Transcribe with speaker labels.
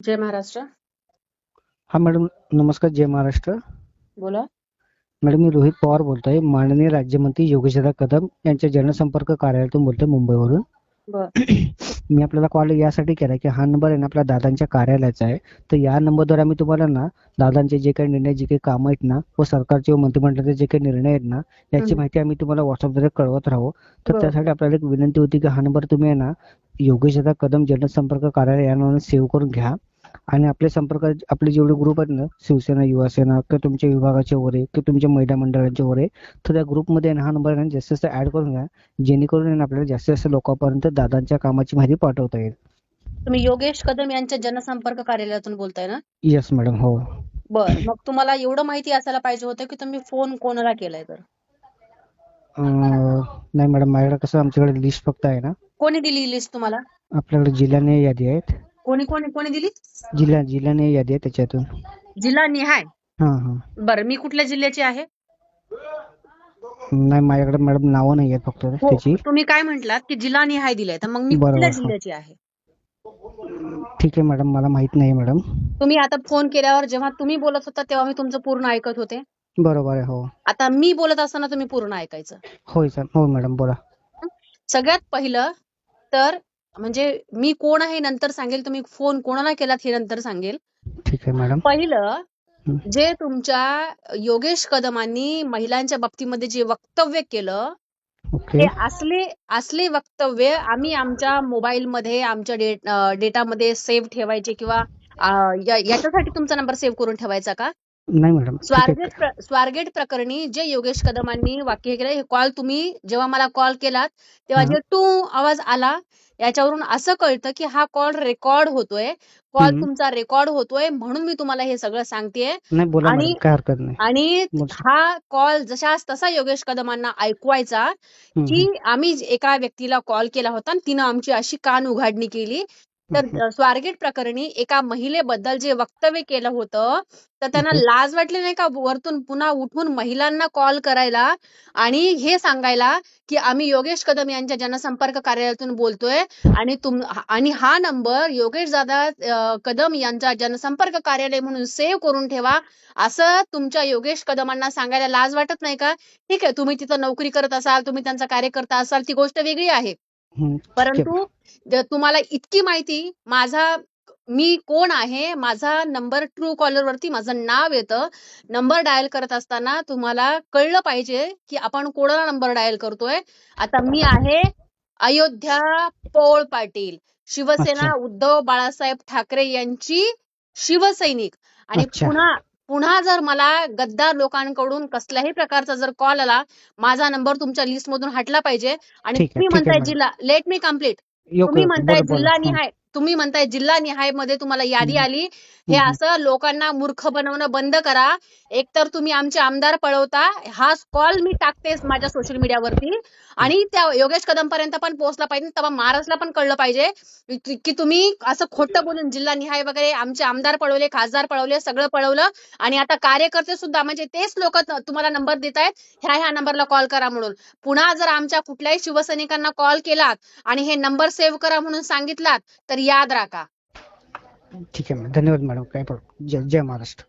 Speaker 1: जय महाराष्ट्र.
Speaker 2: हा मॅडम नमस्कार जय महाराष्ट्र.
Speaker 1: बोला.
Speaker 2: मॅडम मी रोहित पवार बोलतोय. माननीय राज्यमंत्री योगेशदादा कदम यांच्या जनसंपर्क कार्यालयातून बोलतोय मुंबईवरून. मी आपल्याला कॉल यासाठी केला की हा नंबर आहे ना आपल्या दादांच्या कार्यालयाचा आहे. तर या नंबरद्वारे आम्ही तुम्हाला ना दादांचे जे काही निर्णय जे काही कामं आहेत ना व सरकारचे व मंत्रिमंडळाचे जे काही निर्णय आहेत ना याची. माहिती आम्ही तुम्हाला व्हॉट्सअपद्वारे कळवत राहू. तर. त्यासाठी आपल्याला एक विनंती होती की हा नंबर तुम्ही आहे ना योगेशदादा कदम जनसंपर्क कार्यालय या नावाने सेव्ह करून घ्या. आणि आपले संपर्क आपले जेवढे ग्रुप आहेत ना शिवसेना युवासेना किंवा तुमच्या विभागाचे वगैरे किंवा तुमच्या महिला मंडळांचे वगैरे तर त्या ग्रुपमध्ये हा नंबर जास्तीत जास्त ऍड करून घ्या. जेणेकरून आपल्याला जास्तीत जास्त लोकांपर्यंत दादांच्या कामाची माहिती पाठवता येईल.
Speaker 1: तुम्ही योगेश कदम यांच्या जनसंपर्क कार्यालयातून बोलताय ना?
Speaker 2: येस मॅडम हो.
Speaker 1: बर मग तुम्हाला एवढं माहिती असायला पाहिजे होतं की तुम्ही फोन कोणाला केलाय तर?
Speaker 2: नाही मॅडम माझ्याकडे कसं आमच्याकडे लिस्ट फक्त आहे ना.
Speaker 1: कोणी दिली लिस्ट तुम्हाला?
Speaker 2: आपल्याकडे जिल्ह्याने यादी आहेत.
Speaker 1: कोणी कोणी कोणी दिली?
Speaker 2: जिल्हा जिल्ह्याने यादी आहे त्याच्यातून.
Speaker 1: जिल्हा निहाय
Speaker 2: हा हा.
Speaker 1: बरं मी कुठल्या जिल्ह्याची आहे?
Speaker 2: नाही माझ्याकडे मॅडम नावं नाही आहेत फक्त
Speaker 1: हो
Speaker 2: त्याची.
Speaker 1: तुम्ही काय म्हंटलात की जिल्हा निहाय दिलाय तर मग मी
Speaker 2: बरोबर,
Speaker 1: कुठल्या
Speaker 2: हो.
Speaker 1: जिल्ह्याची आहे?
Speaker 2: ठीक आहे मॅडम मला माहीत नाही मॅडम.
Speaker 1: तुम्ही आता फोन केल्यावर जेव्हा तुम्ही बोलत होता तेव्हा मी तुमचं पूर्ण ऐकत होते.
Speaker 2: बरोबर आहे हो.
Speaker 1: आता मी बोलत असताना तुम्ही पूर्ण ऐकायचं.
Speaker 2: होय सर. हो मॅडम बोला.
Speaker 1: सगळ्यात पहिलं तर म्हणजे मी कोण आहे नंतर सांगेल. तुम्ही फोन कोणाला केलात हे नंतर सांगेल.
Speaker 2: ठीक आहे मॅडम.
Speaker 1: पहिलं. जे तुमच्या योगेश कदमांनी महिलांच्या बाबतीमध्ये जे वक्तव्य केलं
Speaker 2: ओके.
Speaker 1: ते असले असले वक्तव्य आम्ही आमच्या मोबाईल मध्ये आमच्या डेटामध्ये सेव्ह ठेवायचे किंवा अं, या- याच्यासाठी तुमचा नंबर सेव्ह करून ठेवायचा का?
Speaker 2: नाही मॅडम
Speaker 1: स्वारगेट स्वारगेट प्रकरणी जे योगेश कदमांनी वाक्य केलं हे कॉल तुम्ही जेव्हा मला कॉल केलात तेव्हा. जे टू आवाज आला याच्यावरून असं कळतं की हा कॉल रेकॉर्ड होतोय कॉल. तुमचा रेकॉर्ड होतोय म्हणून मी तुम्हाला हे सगळं सांगतेय
Speaker 2: बोला
Speaker 1: आणि- आणि. हा कॉल जशास तसा योगेश कदमांना ऐकवायचा की आम्ही एका व्यक्तीला कॉल केला होता आणि तिनं आमची अशी कान उघाडणी केली तर. स्वारगेट प्रकरणी एका महिलेबद्दल जे वक्तव्य केलं होतं तर त्यांना. लाज वाटली नाही का वरतून पुन्हा उठून महिलांना कॉल करायला आणि हे सांगायला की आम्ही योगेश कदम यांच्या जनसंपर्क कार्यालयातून बोलतोय आणि तुम आणि हा नंबर योगेश दादा कदम यांचा जनसंपर्क कार्यालय म्हणून सेव्ह करून ठेवा असं तुमच्या योगेश कदमांना सांगायला लाज वाटत नाही का ठीक आहे तुम्ही तिथं नोकरी करत असाल तुम्ही त्यांचा कार्यकर्ता असाल ती गोष्ट वेगळी आहे परंतु तुम्हाला इतकी माहिती माझा मी कोण आहे माझा नंबर ट्रू कॉलर वरती माझं नाव येतं नंबर डायल करत असताना तुम्हाला कळलं पाहिजे की आपण कोणाला नंबर डायल करतोय आता मी आहे अयोध्या पोळ पाटील शिवसेना. उद्धव बाळासाहेब ठाकरे यांची शिवसैनिक आणि
Speaker 2: अच्छा.
Speaker 1: पुन्हा पुन्हा जर मला गद्दार लोकांकडून कसल्याही प्रकारचा जर कॉल आला माझा नंबर तुमच्या लिस्ट मधून हटला पाहिजे आणि तुम्ही म्हणताय. जिल्हा लेट मी
Speaker 2: कंप्लीट
Speaker 1: तुम्ही. म्हणताय. जिल्हा. निहाय तुम्ही म्हणताय जिल्हा निहायमध्ये तुम्हाला यादी. आली हे. असं लोकांना मूर्ख बनवणं बंद करा एकतर तुम्ही आमचे आमदार पळवता हा कॉल मी टाकतेस माझ्या सोशल मीडियावरती आणि त्या योगेश कदम पर्यंत पण पोहोचला पाहिजे तेव्हा महाराष्ट्रला पण कळलं पाहिजे की तुम्ही असं खोटं बोलून जिल्हा निहाय वगैरे आमचे आमदार पळवले खासदार पळवले सगळं पळवलं आणि आता कार्यकर्ते सुद्धा म्हणजे तेच लोक तुम्हाला नंबर देत आहेत ह्या ह्या नंबरला कॉल करा म्हणून. पुन्हा जर आमच्या कुठल्याही शिवसैनिकांना कॉल केलात आणि हे नंबर सेव्ह करा म्हणून सांगितलात तर याद राखा.
Speaker 2: ठीक आहे धन्यवाद मॅडम. काय जय जय महाराष्ट्र.